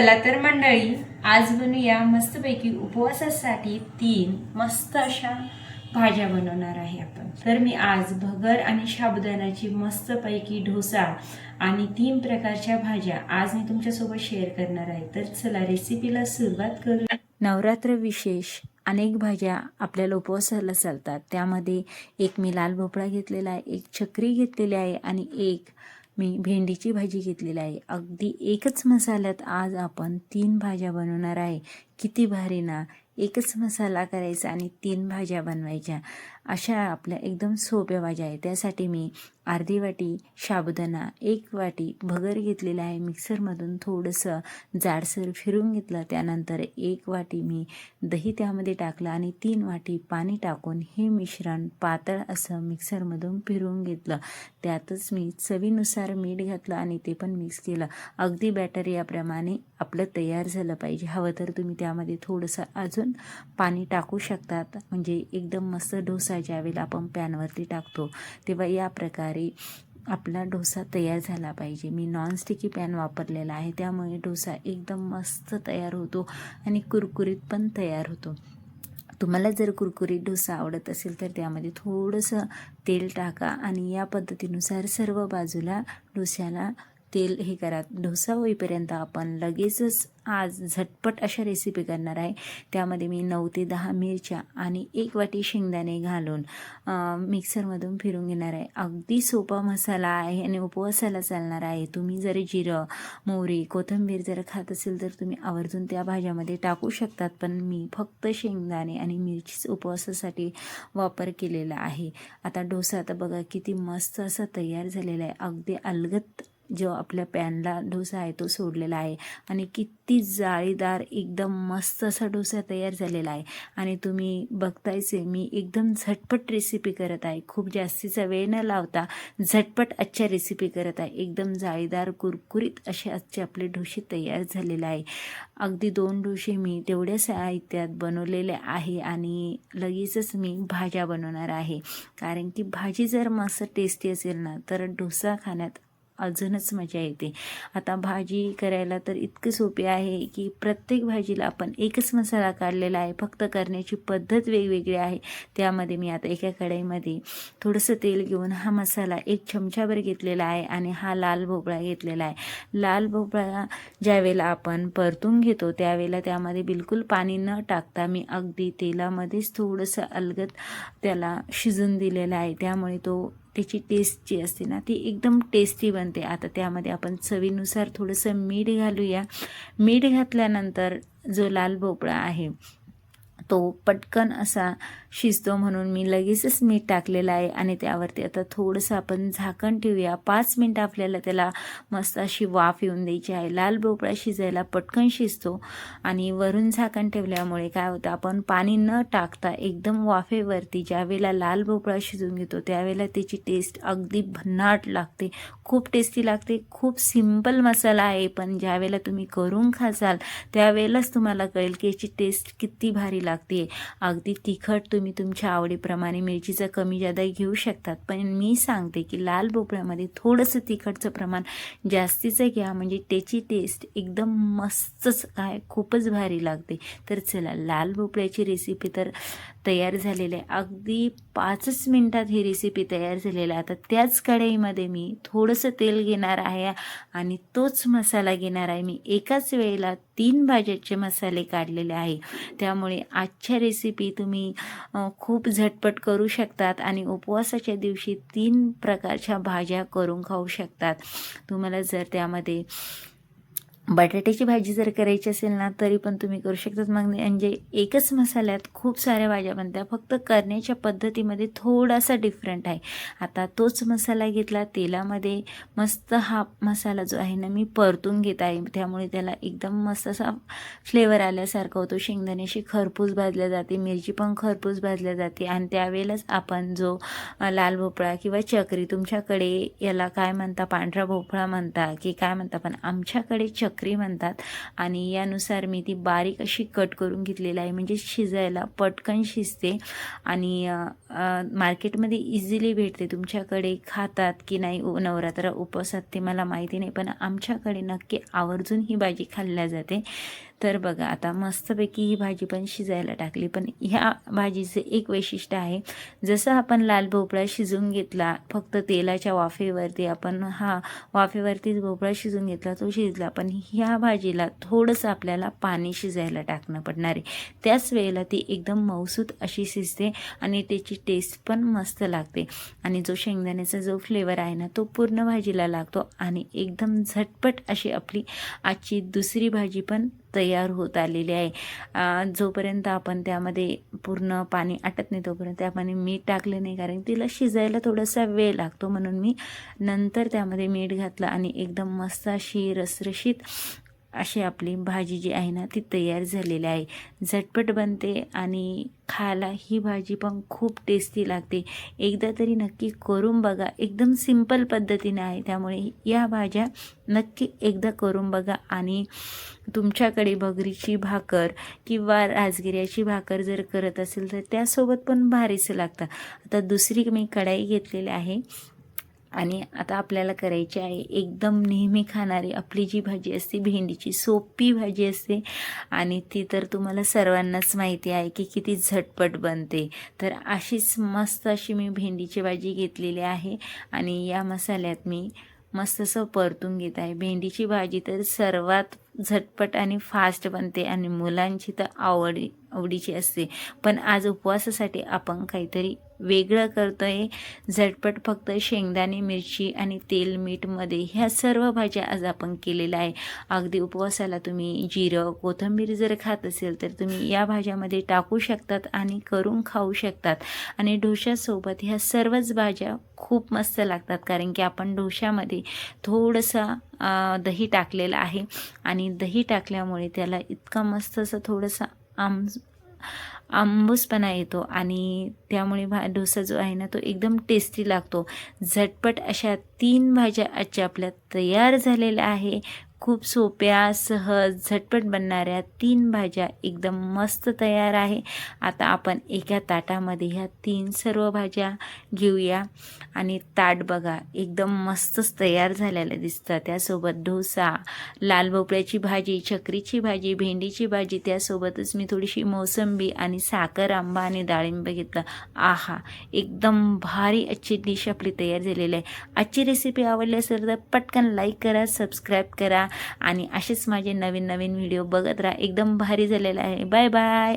चला तर मंडळी आज बनूया मस्तपैकी उपवासासाठी तीन मस्त अशा भाज्या बनवणार आहे आपण. तर मी आज भगर आणि साबुदाण्याची मस्तपैकी डोसा आणि तीन प्रकारच्या भाज्या आज मी तुमच्यासोबत शेअर करणार आहे. तर चला रेसिपीला सुरुवात करू. नवरात्र विशेष अनेक भाज्या आपल्याला उपवासाला चालतात. त्यामध्ये एक मी लाल भोपळा घेतलेला आहे एक चक्री घेतलेली आहे आणि एक मी भेंडीची भाजी घेतलेली आहे. अगदी एकच मसाल्यात आज आपण तीन भाज्या बनवणार आहे. किती भारी ना? एकच मसाला करायचा आणि तीन भाज्या बनवायच्या. अशा आपल्या एकदम सोप्या भाज्या आहे त्यासाठी मी अर्धी वाटी साबुदाणा एक वाटी भगर घेतलेला आहे मिक्सरमधून थोडंसं जाडसर फिरून घेतलं. त्यानंतर एक वाटी मी दही त्यामध्ये टाकलं आणि तीन वाटी पाणी टाकून हे मिश्रण पातळ असं मिक्सरमधून फिरवून घेतलं. त्यातच मी चवीनुसार मीठ घातलं आणि ते पण मिक्स केलं. अगदी बॅटर याप्रमाणे आपलं तयार झालं पाहिजे. हवं तर तुम्ही त्यामध्ये थोडंसं अजून पाणी टाकू शकतात. म्हणजे एकदम मस्त डोसा ज्यावेळेला आपण पॅनवरती टाकतो तेव्हा या प्रकारे आपला डोसा तयार झाला पाहिजे. मी नॉनस्टिकी पॅन वापरलेला आहे त्यामुळे डोसा एकदम मस्त तयार होतो आणि कुरकुरीत पण तयार होतो. तुम्हाला जर कुरकुरीत डोसा आवडत असेल तर त्यामध्ये थोडंसं तेल टाका आणि या पद्धतीनुसार सर्व बाजूला डोस्याला तेल हे करा. डोसा होईपर्यंत आपण लगेचच आज झटपट अशा रेसिपी करणार आहे. त्यामध्ये मी नऊ ते दहा मिरच्या आणि एक वाटी शेंगदाणे घालून मिक्सरमधून फिरून घेणार आहे. अगदी सोपा मसाला आहे आणि उपवासाला चालणार आहे. तुम्ही जर जिरं मोहरी कोथिंबीर जर खात असेल तर तुम्ही आवर्जून त्या भाज्यामध्ये टाकू शकतात. पण मी फक्त शेंगदाणे आणि मिरचीच उपवासासाठी वापर केलेला आहे. आता डोसा आता बघा किती मस्त असा तयार झालेला आहे. अगदी अलगत जो आपल्या पॅनला डोसा आहे तो सोडलेला आहे. आणि किती जाळीदार एकदम मस्त असा डोसा तयार झालेला आहे. आणि तुम्ही बघतायचे मी एकदम झटपट रेसिपी करत आहे. खूप जास्तीचा वेळ न लावता झटपट आजच्या रेसिपी करत आहे. एकदम जाळीदार कुरकुरीत असे आजचे आपले डोसे तयार झालेले आहे. अगदी दोन डोसे मी तेवढ्या साहित्यात बनवलेले आहे आणि लगेचच मी भाज्या बनवणार आहे. कारण की भाजी जर मस्त टेस्टी असेल ना तर डोसा खाण्यात अजूनच मजा येते. आता भाजी करायला तर इतकं सोपी आहे की प्रत्येक भाजीला आपण एकच मसाला काढलेला आहे. फक्त करण्याची पद्धत वेगवेगळी आहे. त्यामध्ये मी आता एका कढईमध्ये थोडंसं तेल घेऊन हा मसाला एक चमचाभर घेतलेला आहे आणि हा लाल भोपळा घेतलेला आहे. लाल भोपळा ज्यावेळेला आपण परतून घेतो त्यावेळेला त्यामध्ये बिलकुल पाणी न टाकता मी अगदी तेलामध्येच थोडंसं अलगत त्याला शिजून दिलेलं आहे. त्यामुळे तो त्याची टेस्ट जी असते ना ती एकदम टेस्टी बनते. आता त्यामध्ये आपण चवीनुसार थोडंसं मीठ घालूया. मीठ घातल्यानंतर जो लाल भोपळा आहे तो पटकन असा शिजतो म्हणून मी लगेचच मीठ टाकलेलं आहे आणि त्यावरती आता थोडंसं आपण झाकण ठेवूया. पाच मिनटं आपल्याला त्याला मस्त अशी वाफ येऊन द्यायची आहे. लाल भोपळा शिजायला पटकन शिजतो आणि वरून झाकण ठेवल्यामुळे काय होतं आपण पाणी न टाकता एकदम वाफेवरती ज्यावेळेला लाल भोपळा शिजून घेतो त्यावेळेला त्याची टेस्ट अगदी भन्नाट लागते. खूप टेस्टी लागते. खूप सिंपल मसाला आहे पण ज्यावेळेला तुम्ही करून खासाल त्यावेळेलाच तुम्हाला कळेल की याची टेस्ट किती भारी लागते. अगदी तिखट तुम्ही तुमच्या आवडीप्रमाणे मिरचीचं कमी जादा घेऊ शकतात. पण मी सांगते की लाल भोपळ्यामध्ये थोडंसं तिखटचं प्रमाण जास्तीचं घ्या. म्हणजे त्याची टेस्ट एकदम मस्तच काय खूपच भारी लागते. तर चला लाल भोपळ्याची रेसिपी तर तयार झालेली आहे. अगदी पाचच मिनटात ही रेसिपी तयार झालेली आहे. आता त्याच कढईमध्ये मी थोडंसं तेल घेणार आहे आणि तोच मसाला घेणार आहे. मी एकाच वेळेला तीन भाज्याचे मसाले काढलेले आहे. त्यामुळे आजच्या रेसिपी तुम्ही खूप झटपट करू शकतात आणि उपवासाच्या दिवशी तीन प्रकारच्या भाज्या करून खाऊ शकतात. तुम्हाला जर त्यामध्ये बटाट्याची भाजी जर करायची असेल ना तरी पण तुम्ही करू शकतात. मग म्हणजे एकच मसाल्यात खूप साऱ्या भाज्या बनत्या. फक्त करण्याच्या पद्धतीमध्ये थोडासा डिफरंट आहे. आता तोच मसाला घेतला तेलामध्ये मस्त हा मसाला जो आहे ना मी परतून घेत आहे. त्यामुळे त्याला एकदम मस्त असा फ्लेवर आल्यासारखा होतो. शेंगदाण्याशी खरपूस भाजल्या जाते मिरची पण खरपूस भाजल्या जाते. आणि त्यावेळेलाच आपण जो लाल भोपळा किंवा चक्री तुमच्याकडे याला काय म्हणता पांढरा भोपळा म्हणता की काय म्हणता पण आमच्याकडे चक्री भाकरी म्हणतात. आणि यानुसार मी ती बारीक अशी कट करून घेतलेली आहे. म्हणजे शिजायला पटकन शिजते. आणि मार्केटमध्ये इझिली भेटते. तुमच्याकडे खातात की नाही उ- नवरात्र उपवासात ते मला माहिती नाही. पण आमच्याकडे नक्की आवर्जून ही भाजी खाल्ल्या जाते. तर बघा आता मस्तपैकी ही भाजी पण शिजायला टाकली. पण ह्या भाजीचं एक वैशिष्ट्य आहे जसं आपण लाल भोपळा शिजून घेतला फक्त तेलाच्या वाफेवरती आपण हा वाफेवरतीच भोपळा शिजून घेतला तो शिजला पण ह्या भाजीला थोडंसं आपल्याला पाणी शिजायला टाकणं पडणार आहे. त्याच वेळेला ती एकदम मऊसूत अशी शिजते आणि त्याची टेस्ट पण मस्त लागते. आणि जो शेंगदाण्याचा जो फ्लेवर आहे ना तो पूर्ण भाजीला लागतो आणि एकदम झटपट अशी आपली आजची दुसरी भाजी पण तयार होत आलेली आहे. जोपर्यंत आपण त्यामध्ये पूर्ण पाणी आटत नाही तोपर्यंत त्यामध्ये मीठ टाकलं नाही कारण तिला शिजायला थोडासा वेळ लागतो. म्हणून मी नंतर त्यामध्ये मीठ घातलं आणि एकदम मस्त अशी रसरशीत अशी आपली भाजी जी आहे ना ती तयार झालेली आहे. झटपट बनते आणि खायला ही भाजी पण खूप टेस्टी लागते. एकदा तरी नक्की करून बघा. एकदम सिंपल पद्धतीने आहे. त्यामुळे या भाज्या नक्की एकदा करून बघा. आणि तुमच्याकडे बगरीची भाकर किंवा राजगिऱ्याची भाकर जर करत असेल तर त्यासोबत पण भारीचं लागतं. आता दुसरी मी कढाई घेतलेली आहे. आणि आता आपल्याला करायची आहे एकदम नेहमी खाणारी आपली जी भाजी असते भेंडीची सोपी भाजी असते. आणि ती तर तुम्हाला सर्वांनाच माहिती आहे की किती झटपट बनते. तर अशीच मस्त अशी मी भेंडीची भाजी घेतलेली आहे. आणि या मसाल्यात मी मस्त असं परतून घेत आहे. भेंडीची भाजी तर सर्वात झटपट आणि फास्ट बनते आणि मुलांची तर आवडी आवडीची असते. पण आज उपवासासाठी आपण काहीतरी वेगळं करतो आहे झटपट फक्त शेंगदाणे मिरची आणि तेल मीठमध्ये ह्या सर्व भाज्या आज आपण केलेल्या आहे. अगदी उपवासाला तुम्ही जिरं कोथिंबीर जर खात असेल तर तुम्ही या भाज्यामध्ये टाकू शकतात आणि करून खाऊ शकतात. आणि डोशासोबत ह्या सर्वच भाज्या खूप मस्त लागतात कारण की आपण डोशामध्ये थोडंसं दही टाकलेलं आहे. आणि दही टाकल्यामुळे त्याला इतका मस्त असं थोडंसं आम आंबूसपणा येतो आणि त्यामुळे भा डोसा जो आहे ना तो एकदम टेस्टी लागतो. झटपट अशा तीन भाज्या आजच्या आपल्या तयार झालेल्या आहे. खूप सोप्या सहज झटपट बनणाऱ्या तीन भाज्या एकदम मस्त तयार आहे. आता आपण एका ताटामध्ये ह्या तीन सर्व भाज्या घेऊया. आणि ताट बघा एकदम मस्तच तयार झालेलं दिसतं. त्यासोबत डोसा लाल भोपळ्याची भाजी चक्रीची भाजी भेंडीची भाजी त्यासोबतच मी थोडीशी मोसंबी आणि साखर आंबा आणि डाळिंब घेतलं. आहा एकदम भारी अच्छी डिश आपली तयार झालेली आहे. आजची रेसिपी आवडली असेल तर पटकन लाईक करा सबस्क्राईब करा. आणि असेच माझे नवीन नवीन व्हिडिओ बघत राहा. एकदम भारी झालेला आहे. Bye bye